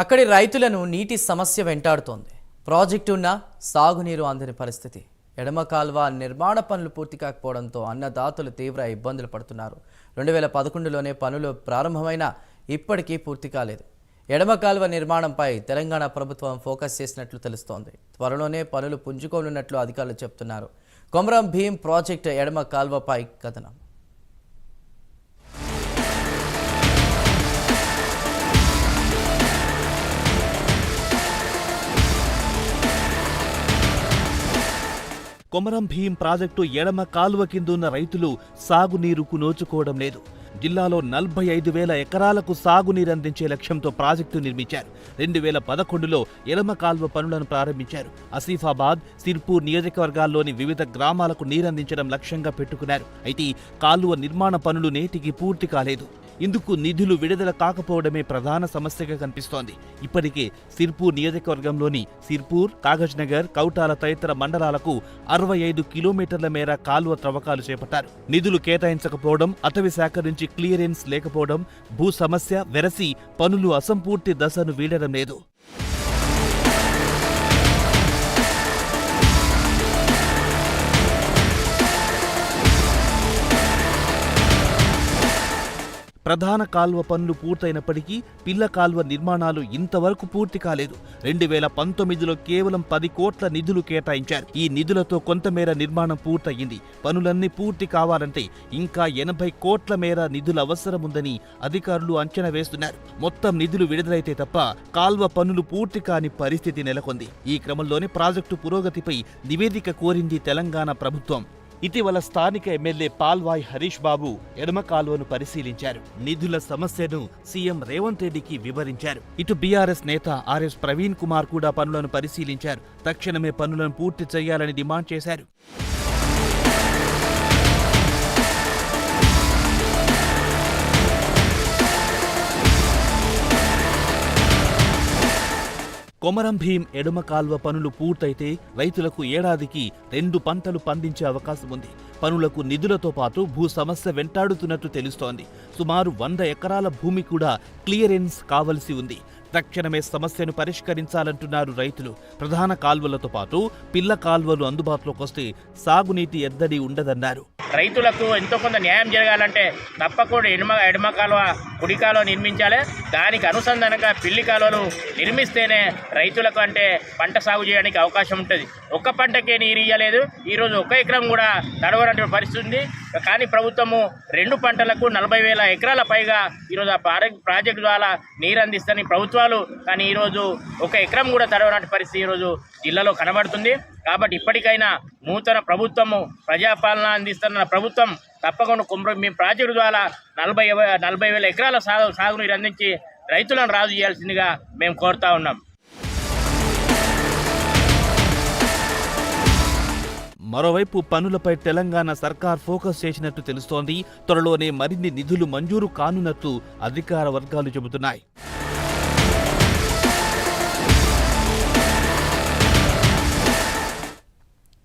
అక్కడి రైతులను నీటి సమస్య వెంటాడుతోంది. ప్రాజెక్టు ఉన్న సాగునీరు అందని పరిస్థితి. ఎడమ కాల్వ నిర్మాణ పనులు పూర్తి కాకపోవడంతో అన్నదాతలు తీవ్ర ఇబ్బందులు పడుతున్నారు. రెండు వేల పదకొండులోనే పనులు ప్రారంభమైన ఇప్పటికీ పూర్తి కాలేదు. ఎడమ కాల్వ నిర్మాణంపై తెలంగాణ ప్రభుత్వం ఫోకస్ చేసినట్లు తెలుస్తోంది. త్వరలోనే పనులు పుంజుకోనున్నట్లు అధికారులు చెప్తున్నారు. కొమరం భీం ప్రాజెక్టు ఎడమ కాల్వపై కథనం. కొమరం భీం ప్రాజెక్టు ఎడమ కాలువ కిందున్న రైతులు సాగునీరుకు నోచుకోవడం లేదు. జిల్లాలో నలభై ఐదు వేల ఎకరాలకు సాగునీరు అందించే లక్ష్యంతో ప్రాజెక్టు నిర్మించారు. రెండు వేల పదకొండులో ఎడమ కాల్వ పనులను ప్రారంభించారు. ఆసిఫాబాద్ సిర్పూర్ నియోజకవర్గాల్లోని వివిధ గ్రామాలకు నీరందించడం లక్ష్యంగా పెట్టుకున్నారు. అయితే కాలువ నిర్మాణ పనులు నేటికి పూర్తి కాలేదు. ఇందుకు నిధులు విడుదల కాకపోవడమే ప్రధాన సమస్యగా కనిపిస్తోంది. ఇప్పటికే సిర్పూర్ నియోజకవర్గంలోని సిర్పూర్ కాగజ్ నగర్ కౌటాల తదితర మండలాలకు అరవై ఐదు కిలోమీటర్ల మేర కాలువ త్రవ్వకాలు చేపట్టారు. నిధులు కేటాయించకపోవడం అటవీ శాఖ నుంచి క్లియరెన్స్ లేకపోవడం భూ సమస్య వెరసి పనులు అసంపూర్తి దశను వీడడం లేదు. ప్రధాన కాల్వ పనులు పూర్తయినప్పటికీ పిల్ల కాల్వ నిర్మాణాలు ఇంతవరకు పూర్తి కాలేదు. రెండు వేల పంతొమ్మిదిలో కేవలం పది కోట్ల నిధులు కేటాయించారు. ఈ నిధులతో కొంతమేర నిర్మాణం పూర్తయింది. పనులన్నీ పూర్తి కావాలంటే ఇంకా ఎనభై కోట్ల మేర నిధులు అవసరముందని అధికారులు అంచనా వేస్తున్నారు. మొత్తం నిధులు విడుదలైతే తప్ప కాల్వ పనులు పూర్తి కాని పరిస్థితి నెలకొంది. ఈ క్రమంలోనే ప్రాజెక్టు పురోగతిపై నివేదిక కోరింది తెలంగాణ ప్రభుత్వం. ఇటీవల స్థానిక ఎమ్మెల్యే పాల్వాయ్ హరీష్ బాబు ఎడమ కాలువను పరిశీలించారు. నిధుల సమస్యను సీఎం రేవంత్ రెడ్డికి వివరించారు. ఇటు బీఆర్ఎస్ నేత ఆర్ఎస్ ప్రవీణ్ కుమార్ కూడా పనులను పరిశీలించారు. తక్షణమే పనులను పూర్తి చేయాలని డిమాండ్ చేశారు. కొమరం భీం ఎడమ కాల్వ పనులు పూర్తయితే రైతులకు ఏడాదికి రెండు పంటలు పండించే అవకాశం ఉంది. పనులకు నిధులతో పాటు భూ సమస్య వెంటాడుతున్నట్టు తెలుస్తోంది. సుమారు వంద ఎకరాల భూమి కూడా క్లియరెన్స్ కావలసి ఉంది. తక్షణమే సమస్యను పరిష్కరించాలంటున్నారు రైతులు. ప్రధాన కాల్వలతో పాటు పిల్ల కాల్వలు అందుబాటులోకి వస్తే సాగునీటి ఎద్దడి ఉండదన్నారు. రైతులకు ఎంతో కొంత న్యాయం జరగాలంటే తప్పకుండా ఎడమ ఎడమ కాలువ కుడి కాలువ నిర్మించాలి. దానికి అనుసంధానంగా పిల్లి కాలువలు నిర్మిస్తేనే రైతులకు అంటే పంట సాగు చేయడానికి అవకాశం ఉంటుంది. ఒక్క పంటకే నీరు ఇయ్యలేదు. ఈరోజు ఒక ఎకరం కూడా తడవనటువంటి పరిస్థితి ఉంది. కానీ ప్రభుత్వము రెండు పంటలకు నలభై వేల ఎకరాల పైగా ఈరోజు ఆ ప్రాజెక్ట్ ప్రాజెక్టు ద్వారా నీరు అందిస్తాయి ప్రభుత్వాలు కానీ ఈరోజు ఒక ఎకరం కూడా తడవనటువంటి పరిస్థితి ఈరోజు జిల్లాలో కనబడుతుంది. కాబట్టి ఇప్పటికైనా నూతన ప్రభుత్వము ప్రజాపాలన అందిస్తున్న ప్రభుత్వం తప్పకుండా కుమ్ర మీ ప్రాజెక్టు ద్వారా నలభై నలభై వేల ఎకరాల సాగు సాగునీరు అందించి రైతులను రాజు చేయాల్సిందిగా మేము కోరుతా ఉన్నాం. మరోవైపు పనులపై తెలంగాణ సర్కార్ ఫోకస్ చేసినట్టు తెలుస్తోంది. త్వరలోనే మరిన్ని నిధులు మంజూరు కానున్నట్టు అధికార వర్గాలు చెబుతున్నాయి.